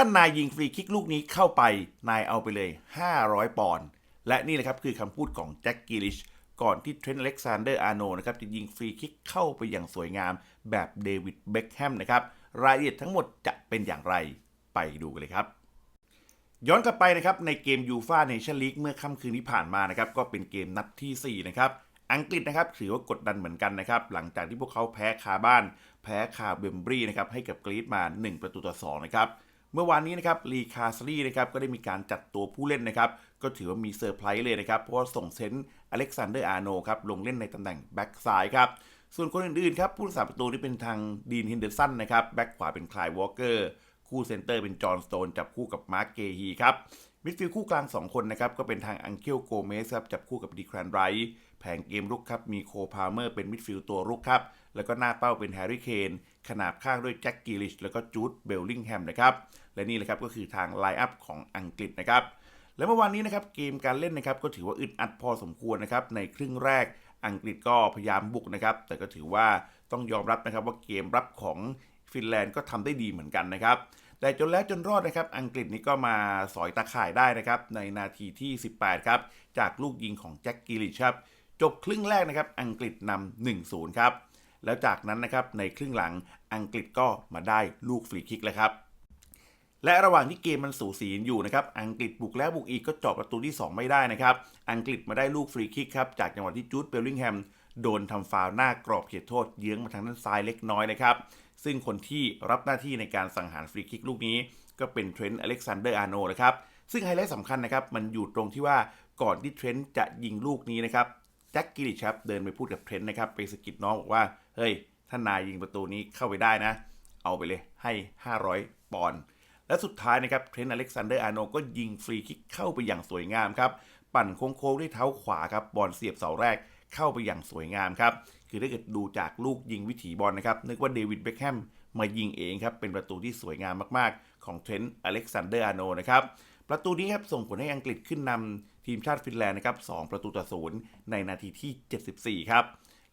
ท่านนายยิงฟรีคิกลูกนี้เข้าไป นายเอาไปเลย 500 ปอนด์ และนี่แหละครับคือคำพูดของแจ็คกิลิช ก่อนที่เทรนต์อเล็กซานเดอร์อาโนนะครับจะยิงฟรีคิกเข้าไปอย่างสวยงามแบบเดวิดเบ็คแฮมนะครับ รายละเอียดทั้งหมดจะเป็นอย่างไรไปดูกันเลยครับย้อนกลับไปนะครับในเกมยูฟาเนชั่นลีกเมื่อค่ำคืนที่ผ่านมานะครับก็เป็นเกมนัดทีสี่4 นะครับ อังกฤษนะครับถือว่ากดดันเหมือนกันนะครับ หลังจากที่พวกเขาแพ้คาบ้าน แพ้คาเบมบรีนะครับให้กับกรีซมา 1 ประตูต่อ2นะครับ เมื่อวานนี้นะครับลีคาสลีนะครับก็ได้มีการจัดตัวผู้เล่นนะครับก็ถือว่ามีเซอร์ไพรส์เลยนะครับเพราะว่าส่งเซนต์อเล็กซานเดอร์อาร์โนครับลงเล่นในตำแหน่งแบ็กซ้ายครับส่วนคนอื่นๆครับผู้รักษาประตูที่เป็นทางดีนฮินเดอร์สันนะครับแบ็กขวาเป็นคลายวอลเกอร์คู่เซนเตอร์เป็นจอห์นสโตนจับคู่กับมาร์กเกฮีครับมิดฟิลด์คู่กลาง 2 คนนะครับก็เป็นทางอังเคิลโกเมสครับจับคู่กับดีแครนไรท์แผงเกมรุกครับมีโคพาเมอร์เป็นมิดฟิลด์ตัวรุกครับ แล้วก็หน้าเป้าเป็นแฮร์รี่เคนขนาบข้างด้วยแจ็คกิลิชแล้วก็จูดเบลลิงแฮมนะครับและนี่แหละครับก็คือทางไลน์อัพของอังกฤษนะครับและเมื่อวานนี้นะครับเกมการเล่นนะครับก็ถือว่าอึดอัดพอสมควรนะครับในครึ่งแรกอังกฤษก็พยายามบุกนะครับ แต่ก็ถือว่าต้องยอมรับนะครับว่าเกมรับของฟินแลนด์ก็ทำได้ดีเหมือนกันนะครับ แต่จนแล้วจนรอดนะครับ อังกฤษนี่ก็มาสอยตาข่ายได้นะครับ ในนาทีที่ 18 ครับ จากลูกยิงของแจ็คกิลิชครับ จบครึ่งแรกนะครับ อังกฤษนำ1-0 ครับ แล้วจากนั้นนะครับในครึ่งหลังอังกฤษก็มาได้ลูกฟรีคิกแล้วครับ และระหว่างที่เกมมันสูสีอยู่นะครับ อังกฤษบุกแล้วบุกอีกก็เจาะประตูที่ 2 ไม่ได้นะครับ อังกฤษมาได้ลูกฟรีคิกครับจากจังหวะที่จูดเบลลิงแฮมโดนทำฟาวล์หน้ากรอบเขตโทษเยื้องมาทางด้านซ้ายเล็กน้อยนะครับ ซึ่งคนที่รับหน้าที่ในการสังหารฟรีคิกลูกนี้ ก็เป็นเทรนต์อเล็กซานเดอร์อาร์โนนะครับซึ่งไฮไลท์สำคัญนะครับ มันอยู่ตรงที่ว่าก่อนที่เทรนต์จะยิงลูกนี้นะครับ แจ็คกิลิชครับเดินไปพูดกับเทรนต์นะครับไปสกิดน้องบอกว่า เฮ้ยถ้านายยิงประตูนี้เข้าไปได้นะ เอาไปเลยให้ 500 ปอนด์และสุดท้ายนะครับเทรนต์อเล็กซานเดอร์อาร์โนก็ยิงฟรีคิกเข้าไปอย่างสวยงามครับ ปั่นโค้งๆด้วยเท้าขวาครับบอลเสียบเสาแรกเข้าไปอย่างสวยงามครับ คือถ้าเกิดดูจากลูกยิงวิถีบอลนะครับ นึกว่าเดวิดเบคแฮมมายิงเองครับ เป็นประตูที่สวยงามมากๆ ของเทรนต์อเล็กซานเดอร์อาร์โนนะครับ ประตูนี้ครับส่งผลให้อังกฤษขึ้นนำทีมชาติฟินแลนด์นะครับ2ประตูต่อศูนย์ในนาทีที่ 74 ครับ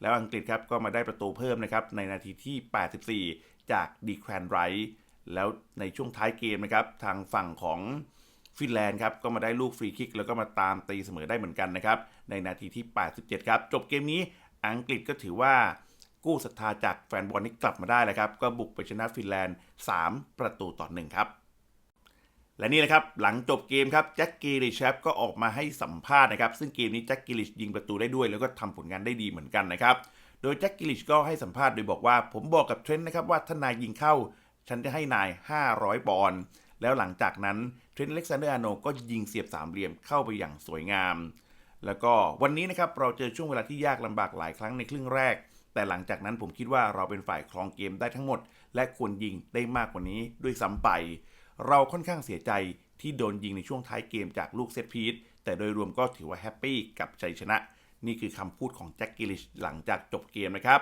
แล้วอังกฤษครับก็มาได้ประตูเพิ่มนะครับในนาทีที่ 84 จากดีแครนไรท์แล้วในช่วงท้ายเกมนะครับทางฝั่งของฟินแลนด์ครับก็มาได้ลูกฟรีคิก แล้วก็มาตามตีเสมอได้เหมือนกันนะครับในนาทีที่ 87 ครับ จบเกมนี้อังกฤษก็ถือว่ากู้ศรัทธาจากแฟนบอลนี้กลับมาได้แล้วครับ ก็บุกไปชนะฟินแลนด์ 3 ประตูต่อหนึ่งครับ และนี่นะครับหลังจบเกมครับแจ็คกิลิชครับก็ออกมาให้สัมภาษณ์นะครับ ซึ่งเกมนี้แจ็คกิลิชยิงประตูได้ด้วย แล้วก็ทำผลงานได้ดีเหมือนกันนะครับ โดยแจ็คกิลิชก็ให้สัมภาษณ์โดยบอกว่า ผมบอกกับเทรนต์นะครับว่าถ้านายยิงเข้า ฉันจะให้นาย 500 ปอนด์แล้วหลังจากนั้นเทรนต์เล็กซานเดอร์อาโนก็ยิงเสียบสามเหลี่ยมเข้าไปอย่างสวยงาม แล้วก็วันนี้นะครับเราเจอช่วงเวลาที่ยากลำบากหลายครั้งในครึ่งแรก แต่หลังจากนั้นผมคิดว่าเราเป็นฝ่ายครองเกมได้ทั้งหมด และควรยิงได้มากกว่านี้ด้วยซ้ำไป เราค่อนข้างเสียใจที่โดนยิงในช่วงท้ายเกมจากลูกเซตพีซแต่โดยรวมก็ถือว่าแฮปปี้กับชัยชนะ นี่คือคำพูดของแจ็คกิลิชหลังจากจบเกมนะครับ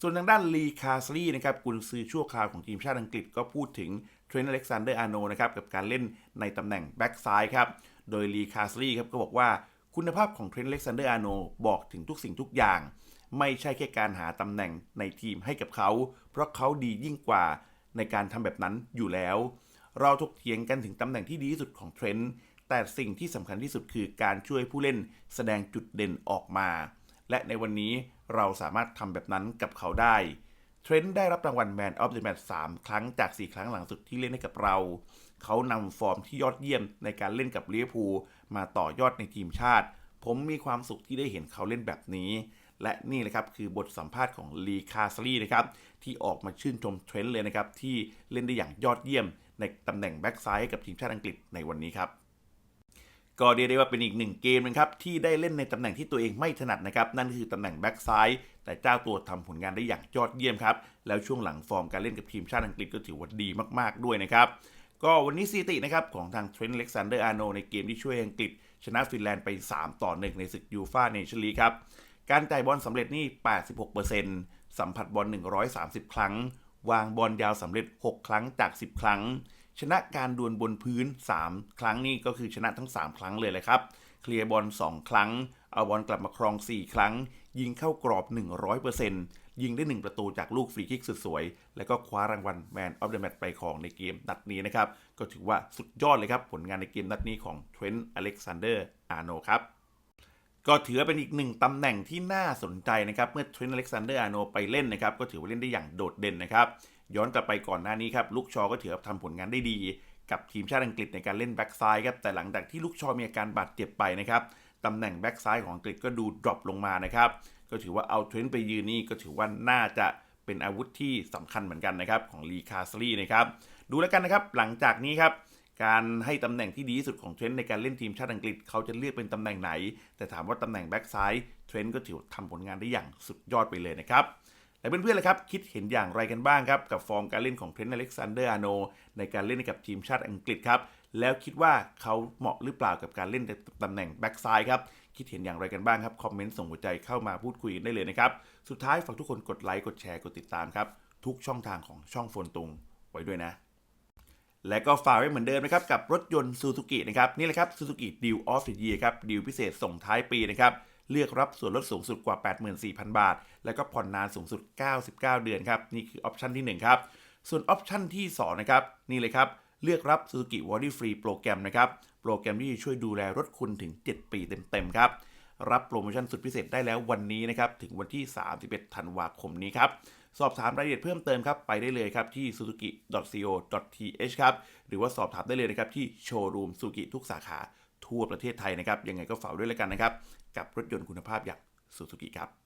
ส่วนทางด้านลีคาสลีนะครับกุนซือชั่วคราวของทีมชาติอังกฤษก็พูดถึงเทรนต์อเล็กซานเดอร์อาร์โนนะครับกับการเล่นในตำแหน่งแบ็กซ้ายครับโดยลีคาสลีครับก็บอกว่าคุณภาพของเทรนต์อเล็กซานเดอร์อาร์โนบอกถึงทุกสิ่งทุกอย่าง ไม่ใช่แค่การหาตำแหน่งในทีมให้กับเขา เพราะเขาดียิ่งกว่าในการทำแบบนั้นอยู่แล้ว เราถกเถียงกันถึงตำแหน่งที่ดีที่สุดของเทรนต์แต่สิ่งที่สำคัญที่สุดคือการช่วยผู้เล่นแสดงจุดเด่นออกมา และในวันนี้เราสามารถทำแบบนั้นกับเขาได้เทรนต์ได้รับรางวัล Man of the Match 3ครั้งจาก 4 ครั้งหลังสุดที่เล่นให้กับเรา เขานำฟอร์มที่ยอดเยี่ยมในการเล่นกับลิเวอร์พูลมาต่อยอดในทีมชาติ ผมมีความสุขที่ได้เห็นเขาเล่นแบบนี้ และนี่แหละครับคือบทสัมภาษณ์ของลีคาสลีนะครับที่ออกมาชื่นชมเทรนต์เลยนะครับที่เล่นได้อย่างยอดเยี่ยม ในตำแหน่งแบ็กซ้ายให้กับทีมชาติอังกฤษในวันนี้ครับก็เรียกได้ว่าเป็นอีกหนึ่งเกมนะครับที่ได้เล่นในตำแหน่งที่ตัวเองไม่ถนัดนะครับนั่นคือตำแหน่งแบ็กซ้ายแต่เจ้าตัวทำผลงานได้อย่างยอดเยี่ยมครับแล้วช่วงหลังฟอร์มการเล่นกับทีมชาติอังกฤษก็ถือว่าดีมากๆด้วยนะครับก็วันนี้สถิตินะครับของทางเทรนต์เล็กซานเดอร์อาร์โนในเกมที่ช่วยอังกฤษ ชนะฟินแลนด์ไป 3 ต่อ 1 ในศึกยูฟ่าเนชั่นลีกครับการจ่ายบอลสำเร็จนี่ 86%สัมผัสบอล 130 ครั้ง วางบอลยาวสำเร็จ 6 ครั้งจาก 10 ครั้ง ชนะการดวลบนพื้น 3 ครั้งนี่ก็คือชนะทั้ง 3 ครั้งเลยแหละครับเคลียร์บอล2 ครั้ง เอาบอลกลับมาครอง 4 ครั้ง ยิงเข้ากรอบ 100%ยยิงได้ 1 ประตูจากลูกฟรีคิกสุดสวย แล้วก็คว้ารางวัล Man of the Match ไปครองในเกมนัดนี้นะครับ ก็ถือว่าสุดยอดเลยครับ ผลงานในเกมนัดนี้ของเทรนต์อเล็กซานเดอร์อาร์โนครับก็ถือว่าเป็นอีกหนึ่งตำแหน่งที่น่าสนใจนะครับ เมื่อเทรนต์อเล็กซานเดอร์อาร์โนไปเล่นนะครับ ก็ถือว่าเล่นได้อย่างโดดเด่นนะครับ ย้อนกลับไปก่อนหน้านี้ครับลูกชอก็ถือว่าทำผลงานได้ดี กับทีมชาติอังกฤษในการเล่นแบ็กซ้ายครับแต่หลังจากที่ลูกชอมีอาการบาดเจ็บไปนะครับตำแหน่งแบ็กซ้ายของอังกฤษก็ดูดรอปลงมานะครับก็ถือว่าเอาเทรนต์ไปยืนนี่ก็ถือว่าน่าจะเป็นอาวุธที่สำคัญเหมือนกันนะครับของลีคาสลีนะครับดูแล้วกันนะครับหลังจากนี้ครับการให้ตำแหน่งที่ดีที่สุดของเทรนต์ในการเล่นทีมชาติอังกฤษเขาจะเลือกเป็นตำแหน่งไหน แต่ถามว่าตำแหน่งแบ็กซ้ายเทรนต์ก็ถือว่าทำผลงานได้อย่างสุดยอดไปเลยนะครับ และเพื่อนๆเล่ะครับ คิดเห็นอย่างไรกันบ้างครับ กับฟอร์มการเล่นของเทรนต์อเล็กซานเดอร์อาร์โนในการเล่นกับทีมชาติอังกฤษครับ แล้วคิดว่าเขาเหมาะหรือเปล่ากับการเล่นในตำแหน่งแบ็กซ้ายครับ คิดเห็นอย่างไรกันบ้างครับ คอมเมนต์ส่งหัวใจเข้ามาพูดคุยกันได้เลยนะครับ สุดท้ายฝากทุกคนกดไลค์กดแชร์กดติดตามครับทุกช่องทางของช่องโฟนตุงไว้ด้วยนะและก็ฝากไว้เหมือนเดิมนะครับ กับรถยนต์ซูซูกินะครับ นี่แหละครับซูซูกิดีลออฟเดอะเยียครับดีลพิเศษส่งท้ายปีนะครับ เลือกรับส่วนลดสูงสุดกว่า 84,000 บาท แล้วก็ผ่อนนานสูงสุด 99 เดือนครับ นี่คือออปชันที่ 1 ครับ ส่วนออปชันที่ 2 นะครับ นี่เลยครับ เลือกรับ Suzuki w a r r y Free โปรแกรมนะครับ โปรแกรมที่จะช่วยดูแลรถคุณถึง 7 ปีเต็ม ๆ ครับ รับโปรโมชั่นสุดพิเศษได้แล้ววันนี้นะครับ ถึงวันที่ 31 ธันวาคมนี้ครับสอบถามรายละเอียดเพิ่มเติมครับ ไปได้เลยครับที่ suzuki.co.th ครับ หรือว่าสอบถามได้เลยนะครับที่โชว์รูมซูกิทุกสาขาทั่วประเทศไทยนะครับ ยังไงก็ฝากด้วยแล้วกันนะครับ กับรถยนต์คุณภาพอย่างซูซูกิครับ